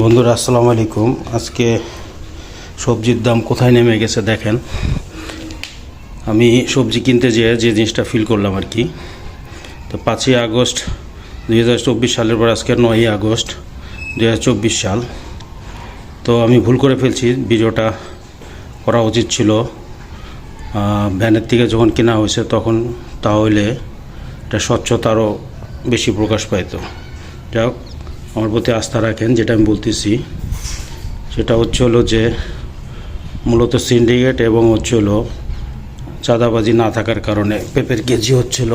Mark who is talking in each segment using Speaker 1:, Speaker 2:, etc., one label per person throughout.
Speaker 1: বন্ধুরা, আসসালামু আলাইকুম। আজকে সবজির দাম কোথায় নেমে গেছে দেখেন। আমি সবজি কিনতে যেয়ে যে জিনিসটা ফিল করলাম আর কি। তো পাঁচই আগস্ট দুই হাজার চব্বিশ সালের পর আজকে নয়ই আগস্ট দুই হাজার চব্বিশ সাল। তো আমি ভুল করে ফেলছি, ভিডিওটা করা উচিত ছিল। ভ্যানের থেকে যখন কেনা হয়েছে তখন তাহলে এটা স্বচ্ছতা আরও বেশি প্রকাশ পাইতো। যাই আমার প্রতি আস্থা রাখেন, যেটা আমি বলতেছি। সেটা হচ্ছে হলো যে, মূলত সিন্ডিকেট এবং হচ্ছে হলো চাঁদাবাজি না থাকার কারণে পেঁপের কেজি হচ্ছিল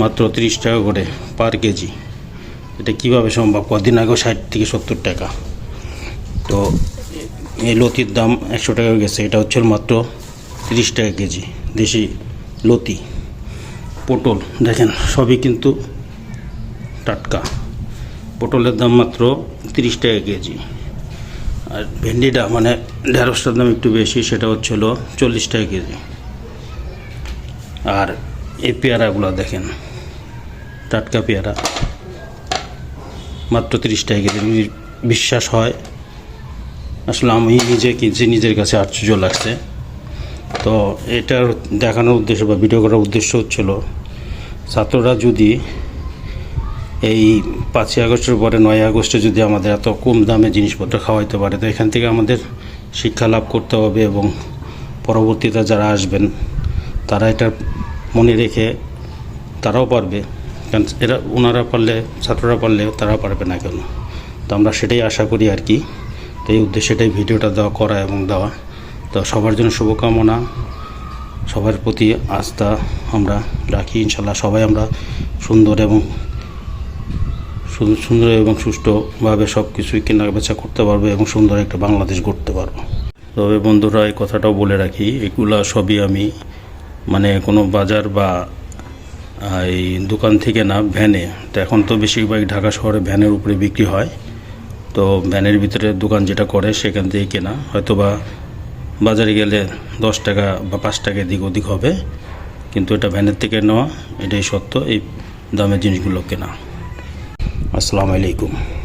Speaker 1: মাত্র তিরিশ টাকা করে পার কেজি। এটা কীভাবে সম্ভব? কদিন আগেও ষাট থেকে সত্তর টাকা। তো এই লতির দাম একশো টাকা গেছে, এটা হচ্ছে মাত্র তিরিশ টাকা কেজি, দেশি লতি। পটল, দেখেন, সবই কিন্তু টাটকা। পটলের দাম মাত্র তিরিশ টাকা কেজি। আর ভেন্ডিটা মানে ঢেঁড়সটার দাম একটু বেশি, সেটা হচ্ছে হলো চল্লিশ টাকা কেজি। আর এই পেয়ারাগুলো দেখেন, টাটকা পেয়ারা, মাত্র তিরিশ টাকা কেজি। বিশ্বাস হয়, আসলে আমি নিজে কিনছি নিজের কাছে আশ্চর্য লাগছে। তো এটার দেখানোর উদ্দেশ্য বা ভিডিও করার উদ্দেশ্য হচ্ছিল ছাত্ররা যদি এই পাঁচই আগস্টের পরে নয় আগস্টে যদি আমাদের এত কম দামে জিনিসপত্র খাওয়াইতে পারে, তো এখান থেকে আমাদের শিক্ষা লাভ করতে হবে এবং পরবর্তীতে যারা আসবেন, তারা এটা মনে রেখে তারাও পারবে। কারণ এরা ওনারা পারলে, ছাত্ররা পারলে তারা পারবে না কেন? তো আমরা সেটাই আশা করি আর কি। তো এই উদ্দেশ্যে এটাই ভিডিওটা দেওয়া, করা এবং দেওয়া। তো সবার জন্য শুভকামনা। সবার প্রতি আস্থা আমরা রাখি। ইনশাল্লাহ সবাই আমরা সুন্দর এবং সুন্দর এবং সুষ্ঠুভাবে সব কিছুই কেনা বেচা করতে পারব এবং সুন্দর একটা বাংলাদেশ গড়তে পারব। তবে বন্ধুরা, এই কথাটাও বলে রাখি, এগুলা সবই আমি মানে কোনো বাজার বা এই দোকান থেকে না, ভ্যানে। তো এখন তো বেশিরভাগ ঢাকা শহরে ভ্যানের উপরে বিক্রি হয়। তো ভ্যানের ভিতরে দোকান যেটা করে, সেখান থেকে কেনা। হয়তো বা বাজারে গেলে দশ টাকা বা পাঁচ টাকা এদিক ওদিক হবে। কিন্তু এটা ভ্যানের থেকে নেওয়া, এটাই সত্য, এই দামের জিনিসগুলো কেনা। আসসালামু আলাইকুম।